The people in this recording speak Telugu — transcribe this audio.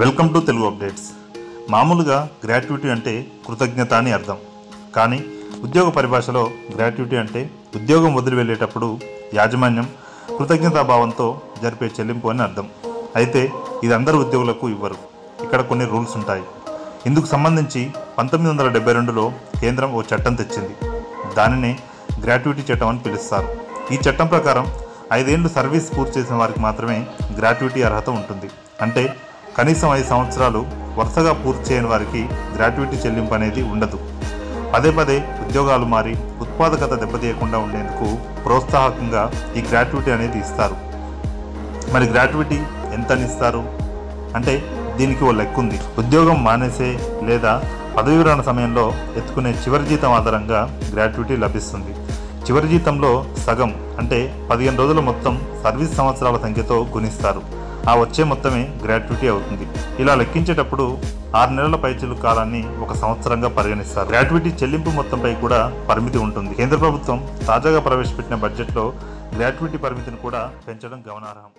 Welcome to Telugu updates. మామూలుగా గ్రాట్యుటీ అంటే కృతజ్ఞత అని అర్థం. కానీ ఉద్యోగ పరిభాషలో గ్రాట్యుటీ అంటే ఉద్యోగం వదిలి వెళ్ళేటప్పుడు యాజమాన్యం కృతజ్ఞతాభావంతో జరిపే చెల్లింపు అని అర్థం. అయితే ఇది అందరు ఉద్యోగులకు ఇవ్వరు. ఇక్కడ కొన్ని రూల్స్ ఉంటాయి. ఇందుకు సంబంధించి పంతొమ్మిది వందల డెబ్బై రెండులో కేంద్రం ఓ చట్టం తెచ్చింది. దానినే గ్రాట్యుటీ చట్టం అని పిలుస్తారు. ఈ చట్టం ప్రకారం ఐదేళ్ళు సర్వీస్ పూర్తి చేసిన వారికి మాత్రమే గ్రాట్యుటీ అర్హత ఉంటుంది. అంటే కనీసం ఐదు సంవత్సరాలు వరుసగా పూర్తి చేయని వారికి గ్రాట్యుటీ చెల్లింపు అనేది ఉండదు. పదే పదే ఉద్యోగాలు మారి ఉత్పాదకత దెబ్బతీయకుండా ఉండేందుకు ప్రోత్సాహకంగా ఈ గ్రాట్యుటీ అనేది ఇస్తారు. మరి గ్రాట్యుటీ ఎంత ఇస్తారు అంటే దీనికి ఓ లెక్క ఉంది. ఉద్యోగం మానేసే లేదా పదవి విరమణ సమయంలో ఎత్తుకునే చివరి జీతం ఆధారంగా గ్రాట్యుటీ లభిస్తుంది. చివరి జీతంలో సగం అంటే పదిహేను రోజుల మొత్తం సర్వీస్ సంవత్సరాల సంఖ్యతో గుణిస్తారు. ఆ వచ్చే మొత్తమే గ్రాట్యుటీ అవుతుంది. ఇలా లెక్కించేటప్పుడు ఆరు నెలల పైచిలు కాలాన్ని ఒక సంవత్సరంగా పరిగణిస్తారు. గ్రాట్యుటీ చెల్లింపు మొత్తంపై కూడా పరిమితి ఉంటుంది. కేంద్ర ప్రభుత్వం తాజాగా ప్రవేశపెట్టిన బడ్జెట్లో గ్రాట్యుటీ పరిమితిని కూడా పెంచడం గమనార్హం.